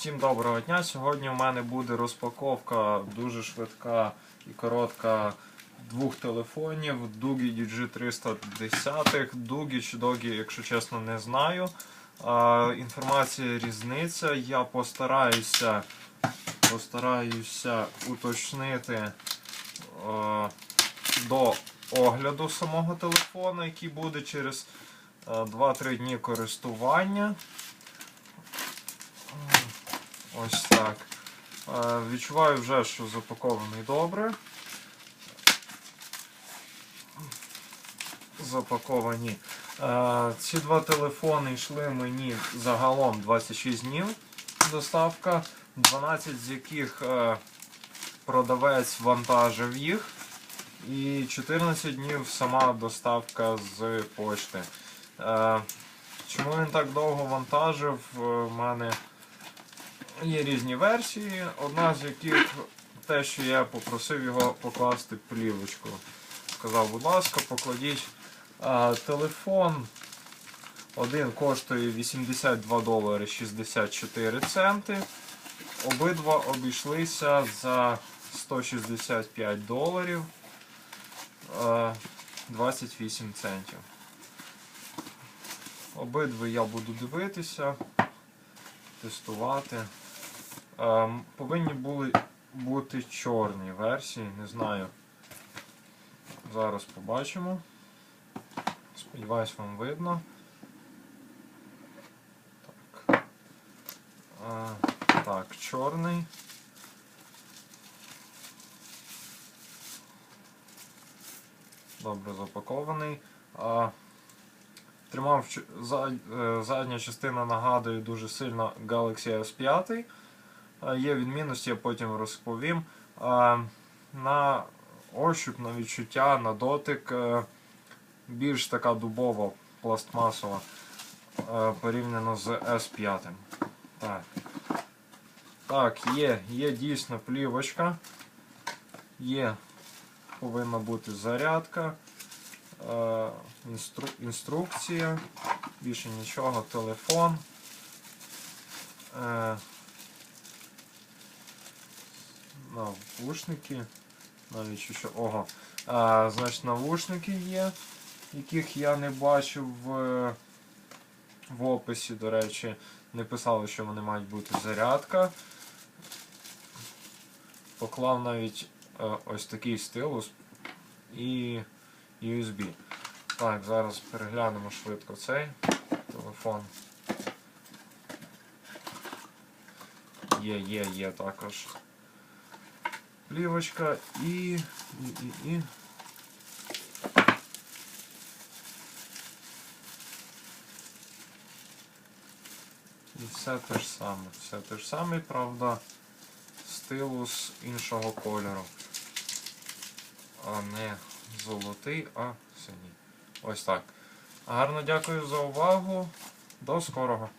Всім доброго дня. Сьогодні у мене буде розпаковка дуже швидка і коротка двох телефонів Дугі DG310. Дугі чи Догі, якщо чесно, не знаю. А, інформація різниця. Я постараюся, постараюся уточнити е, до огляду самого телефону, який буде через е, 2-3 дні користування. Ось так. Е, Відчуваю вже, що запакований добре. Запаковані. Е, Ці два телефони йшли мені загалом 26 днів доставка, 12 з яких е, продавець вантажив їх. І 14 днів сама доставка з пошти. Чому він так довго вантажив? У мене Є різні версії, одна з яких те, що я попросив його покласти плівочку. Сказав, будь ласка, покладіть. Телефон один коштує 82 долари 64 центи. Обидва обійшлися за 165 доларів 28 центів. Обидва я буду дивитися, тестувати. Ем, повинні були бути чорні версії, не знаю. Зараз побачимо. Сподіваюсь, вам видно. Так, Е, так чорний. Добре запакований. А, тримав е, задня частина нагадує дуже сильно Galaxy S5. Є відмінності, я потім розповім. На ощуп, на відчуття, на дотик е, більш така дубова пластмасова е, порівняно з S5. Так, так є, є дійсно плівочка. Є, повинна бути зарядка, е, інстру- інструкція, більше нічого, телефон. Навушники. Навіть що. Ого. А, значить, навушники є, яких я не бачив в, в описі, до речі. Не писали, що вони мають бути зарядка. Поклав навіть е, ось такий стилус і USB. Так, зараз переглянемо швидко цей телефон. Є, є, є також плівочка і, і, і, і. І все те ж саме. Все те ж саме, правда, стилус іншого кольору. А не золотий, а синій. Ось так. Гарно дякую за увагу. До скорого.